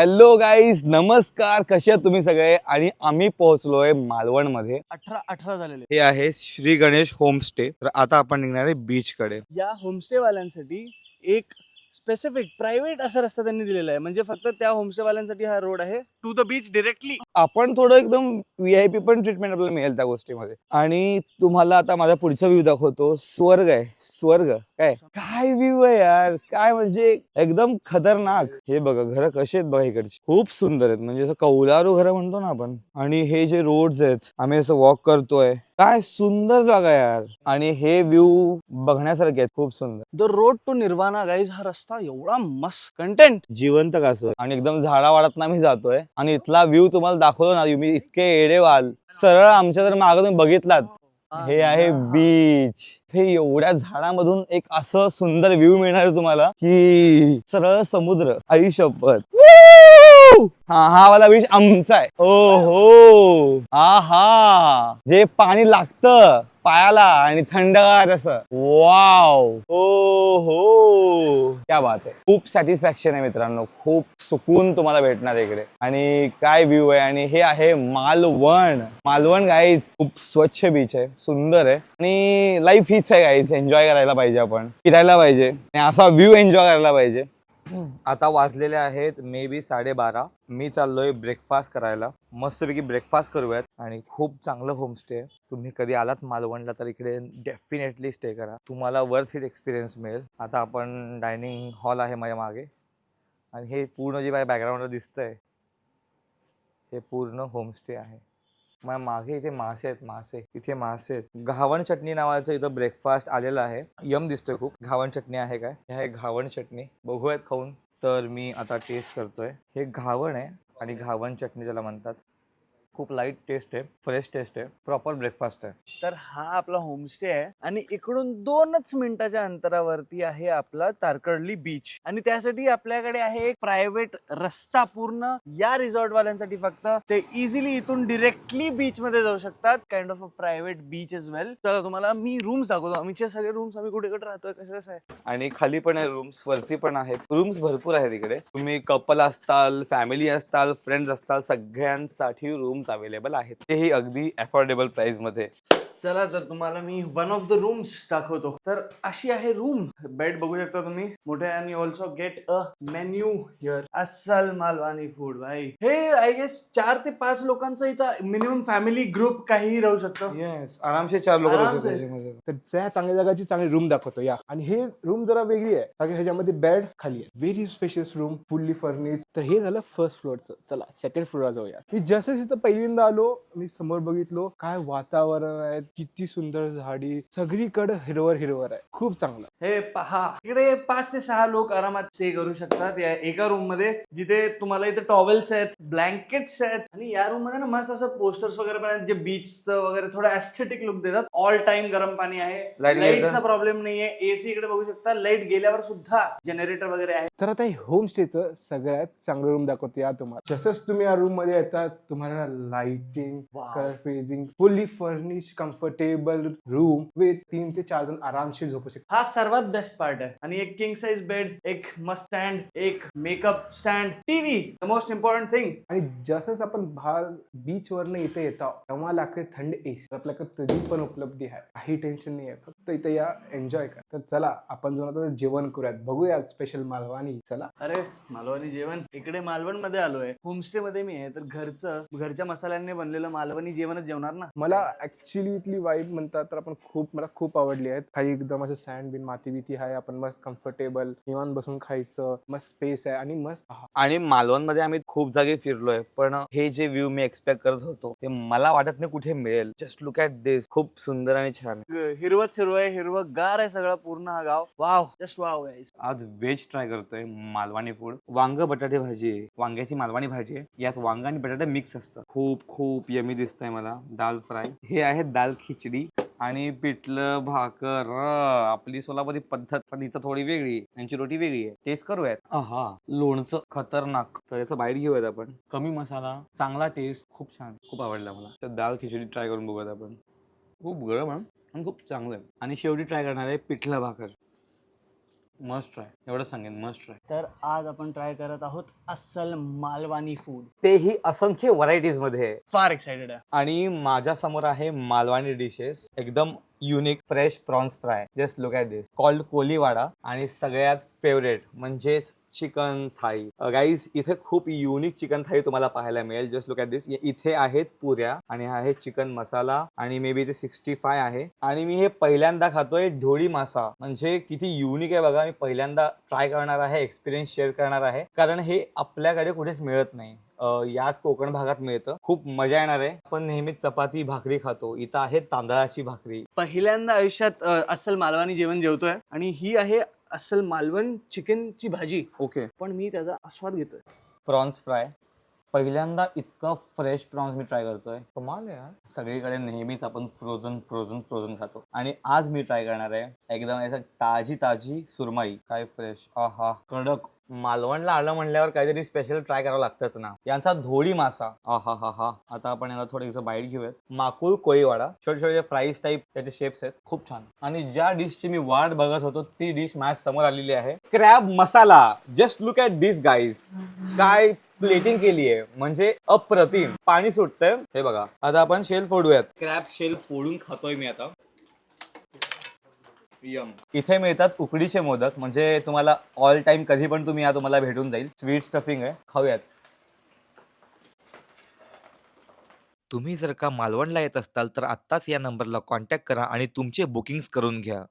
Hello guys नमस्कार. कसे आहात तुम्ही सगळे? आणि आम्ही पोहोचलोय मालवणमध्ये अठरा अठरा झालेले. हे आहे श्री गणेश होमस्टे. तर आता आपण निघणार आहे बीच कडे या होमस्टे वाल्यांसाठी एक स्पेसिफिक प्रायव्हेट असा रस्ता त्यांनी दिलेला आहे. म्हणजे फक्त त्या होमस्टे वाल्यांसाठी हा रोड आहे. टू द बीच डिरेक्टली आपण थोडं एकदम व्ही आय पी पण ट्रीटमेंट आपल्याला मिळेल त्या गोष्टीमध्ये. आणि तुम्हाला आता माझा पुढचा व्ह्यू दाखवतो. स्वर्ग आहे. स्वर्ग. काय? काय व्ह्यू आहे यार? काय म्हणजे एकदम खतरनाक. हे बघा घर कसे आहेत बघा इकडचे. खूप सुंदर आहेत. म्हणजे असं कौलारू घर म्हणतो ना आपण. आणि हे जे रोड्स आहेत आम्ही असं वॉक करतोय. काय सुंदर जागा यार. आणि हे व्ह्यू बघण्यासारखे आहेत. खूप सुंदर. The road to nirvana guys हा रस्ता एवढा मस्त. कंटेंट जिवंत कसं आणि एकदम झाडावाडात आम्ही जातोय. आणि इथला व्ह्यू तुम्हाला दाखवलो ना तुम्ही इतके एडे व्हाल. सरळ आमच्या जर मागं तुम्ही बघितलात हे आहे बीच हे एवढ्या झाडामधून एक असं सुंदर व्ह्यू मिळणार आहे तुम्हाला की सरळ समुद्र आई शपथ Woo! हा हा वाला बीच आमचा आहे. ओ हो हा हा जे पाणी लागतं पायाला आणि थंडगार असं. वाव. हो हो क्या बात आहे. खूप सॅटिस्फॅक्शन आहे मित्रांनो. खूप सुकून तुम्हाला भेटणार इकडे. आणि काय व्ह्यू आहे? आणि हे आहे मालवण. मालवण गाईज खूप स्वच्छ बीच आहे. सुंदर आहे. आणि लाईफ हीच आहे गाईज एन्जॉय करायला पाहिजे आपण. फिरायला पाहिजे. आणि असा व्ह्यू एन्जॉय करायला पाहिजे. आता वाजलेले आहेत मे बी साडेबारा. मी चाललोय ब्रेकफास्ट करायला. मस्तपैकी ब्रेकफास्ट करूयात. आणि खूप चांगलं होमस्टे आहे तुम्ही कधी आलात मालवणला तर इकडे डेफिनेटली स्टे करा. तुम्हाला वर्थ इट एक्सपिरियन्स मिळेल. आता आपण डायनिंग हॉल आहे माझ्या मागे. आणि हे पूर्ण जे माझ्या बॅकग्राऊंडला दिसतंय हे पूर्ण होमस्टे आहे. माझ्या मागे इथे मासे आहेत मासे. इथे मासे आहेत. घावण चटणी नावाचं इथं ब्रेकफास्ट आलेलं आहे. यम दिसतोय खूप. घावण चटणी आहे काय? हे आहे घावण चटणी. बघूयात खाऊन. तर मी आता टेस्ट करतोय. हे घावण आहे आणि घावण चटणी ज्याला म्हणतात. खूप लाइट टेस्ट आहे फ्रेश टेस्ट आहे प्रॉपर ब्रेकफास्ट आहे. तर हा आपला होमस्टे आहे आणि इकडून दोनच मिनिटाच्या अंतरावरती आहे आपला तारकर्ली बीच आणि त्यासाठी आपल्याकडे आहे एक प्रायव्हेट रस्ता पूर्ण. या रिसॉर्ट वाल्यांसाठी फक्त ते इझिली इथून डिरेक्टली बीच मध्ये जाऊ शकतात. Kind of a private beach is well चला तुम्हाला मी रूम्स दाखवतो. आमचे सगळे रूम्स आम्ही कुठे कुठे राहतोय कसं कसं आहे आणि खाली पण आहे रूम्स वरती पण आहेत. रूम्स भरपूर आहेत इकडे. तुम्ही कपल असताल फॅमिली असताल फ्रेंड्स असताल सगळ्यांसाठी रूम्स अवेलेबल आहेत. तेही अगदी अफोर्डेबल प्राइसमध्ये. चला तर तुम्हाला मी वन ऑफ द रूम्स दाखवतो. तर अशी आहे रूम बेड बघू शकता तुम्ही. मोठे आणि also get a menu here अस्सल मालवानी फूड भाई. हे आय गेस चार ते पाच लोकांचं इथं मिनिमम फॅमिली ग्रुप काहीही राहू शकतो. येस आरामसे चार लोक आरामसे. तर त्या चांगल्या जागाची चांगली रूम दाखवतो या. आणि हे रूम जरा वेगळी आहे. कारण की ह्याच्यामध्ये बेड खाली आहे. Very spacious room fully furnish तर हे झालं फर्स्ट फ्लोअरचं चला सेकंड फ्लोअरला जाऊया. मी जसं तिथं पहिल्यांदा आलो मी समोर बघितलो काय वातावरण आहे किती सुंदर झाडी सगळीकडे हिरवर हिरवर आहे. खूप चांगलं. हे पहा इकडे पाच ते सहा लोक आरामात स्टे करू शकतात या एका रूममध्ये. जिथे तुम्हाला इथे टॉवेल्स आहेत ब्लँकेट्स आहेत आणि या रूममध्ये ना मस्त असं पोस्टर्स वगैरे पण आहेत जे बीचचं वगैरे थोडं ऍस्थेटिक लुक देतात. ऑल टाइम गरम पाणी आहे. लाईटचा? प्रॉब्लेम नाहीये. एसी इकडे बघू शकता. लाइट गेल्यावर सुद्धा जनरेटर वगैरे आहे. तर आता हे होमस्टेचं सगळ्यात चांगलं रूम दाखवतो या तुम्हाला. जसंच तुम्ही या रूममध्ये येतात तुम्हाला lighting colour phasing fully furnish comfortable room with तीन ते चार जण आरामशीर झोपू शकतात. हा सर्वात बेस्ट पार्ट आहे. आणि एक किंग साइज बेड एक मस्त स्टँड एक makeup stand TV the most important thing आणि जसंच आपण बाहेर बीच वरनं इथे येतो तेव्हा लागते थंड एसी आपल्याकडे तरी पण उपलब्धी आहे. काही टेन्शन नाही आहे फक्त इथे या एन्जॉय करा. तर चला आपण जाऊन आता जेवण करूयात. बघूया स्पेशल मालवानी चला. अरे मालवणी जेवण. इकडे मालवणमध्ये आलोय. होमस्टे मध्ये मी आहे. तर घरचं घरच्या मसाल्यांनी बनलेलं मालवणी जेवणच जेवणार ना? मला ऍक्च्युली इथली वाईब म्हणतात तर आपण खूप मला खूप आवडली आहेत. खाली एकदम असं सँड बिन माती बिती आहे आपण मस्त कम्फर्टेबल निवांत बसून खायचं मस्त स्पेस आहे आणि मस्त. आणि मालवणमध्ये आम्ही खूप जागी फिरलोय पण हे जे व्ह्यू मी एक्सपेक्ट करत होतो ते मला वाटत नाही कुठे मिळेल. जस्ट लुक ॲट दिस खूप सुंदर आणि छान. हिरवत हिरवं आहे हिरवं गार आहे सगळं पूर्ण हा गाव. वाव जस्ट वाव आहे. आज व्हेज ट्राय करतोय मालवणी फूड वांग बटाटे भाजी. आहे वांग्याची मालवणी भाजी. आहे यात वांग आणि बटाटे मिक्स असतं. खूप खूप यमी दिसतंय मला. दाल फ्राय. हे आहे दाल खिचडी आणि पिठलं भाकर. आपली सोलापुरी पद्धत. पण इथं थोडी वेगळी. आहे. यांची रोटी वेगळी आहे. टेस्ट करूयात. आहा. लोणचं खतरनाक. तर याचं बाईट घेऊयात आपण. कमी मसाला चांगला टेस्ट खूप छान. खूप आवडला मला. तर दाल खिचडी ट्राय करून बघूयात आपण. खूप गरम आहे आणि खूप चांगलं आहे. आणि शेवटी ट्राय करणार आहे पिठलं भाकर. मस्ट ट्राय एवढं सांगेन मस्ट ट्राय तर आज आपण ट्राय करत आहोत अस्सल मालवानी फूड तेही असंख्य व्हरायटीजमध्ये. फार एक्साइटेड आहे. आणि माझ्यासमोर आहे मालवाणी डिशेस एकदम unique fresh prawns fry just look at this called Koliwada आणि सगळ्यात फेवरेट म्हणजेच चिकन थाई गाईज इथे खूप युनिक चिकन थाई तुम्हाला पाहायला मिळेल. जस्ट लुक ॲट दिस इथे आहेत पुऱ्या आणि हा आहे चिकन मसाला आणि मे बी ते सिक्स्टी फाय आहे. आणि मी हे पहिल्यांदा खातोय ढोळी मासा. म्हणजे किती युनिक आहे बघा. मी पहिल्यांदा ट्राय करणार आहे एक्सपिरियन्स शेअर करणार आहे. कारण हे आपल्याकडे कुठेच मिळत नाही. अ, याच कोकण भागात मिळतं. खूप मजा येणार आहे. आपण नेहमीच चपाती भाकरी खातो. इथं आहे तांदळाची भाकरी. पहिल्यांदा आयुष्यात अ, अस्सल मालवानी जेवण जेवतोय आणि ही आहे अस्सल मालवण चिकनची भाजी. ओके. पण मी त्याचा आस्वाद घेतोय. Prawns fry. पहिल्यांदा इतकं फ्रेश प्रॉन्स मी ट्राय करतोय. कमाल आहे यार सगळीकडे नेहमीच आपण फ्रोझन फ्रोझन फ्रोझन खातो. आणि आज मी ट्राय करणार आहे. एकदम असं ताजी ताजी सुरमई. काय फ्रेश आहा. कडक मालवणला आलं म्हणल्यावर काहीतरी स्पेशल ट्राय करावं लागतंच ना. यांचा धोळी मासा. हा हा हा आता आपण याला थोडं बाईट घेऊयात. माकुळ कोळीवाडा. छोटे छोटे फ्राईज टाईप त्याचे शेप्स आहेत. खूप छान. आणि ज्या डिशची मी वाट बघत होतो ती डिश माझ्यासमोर आलेली आहे. Crab masala just look at this guys काय प्लेटिंग केली आहे. म्हणजे अप्रतिम. पाणी सुटतंय. हे बघा. आता आपण शेल फोडूयात. क्रॅब शेल फोडून खातोय मी आता. यम. इथे मिळतात उकडीचे मोदक म्हणजे तुम्हाला ऑल टाइम कधी पण तुम्ही या तुम्हाला भेटून जाईल. स्वीट स्टफिंग आहे. खाऊयात. तुम्ही जर का मालवणला येत असाल तर आत्ताच या नंबरला कॉन्टॅक्ट करा आणि तुमचे बुकिंग्स करून घ्या.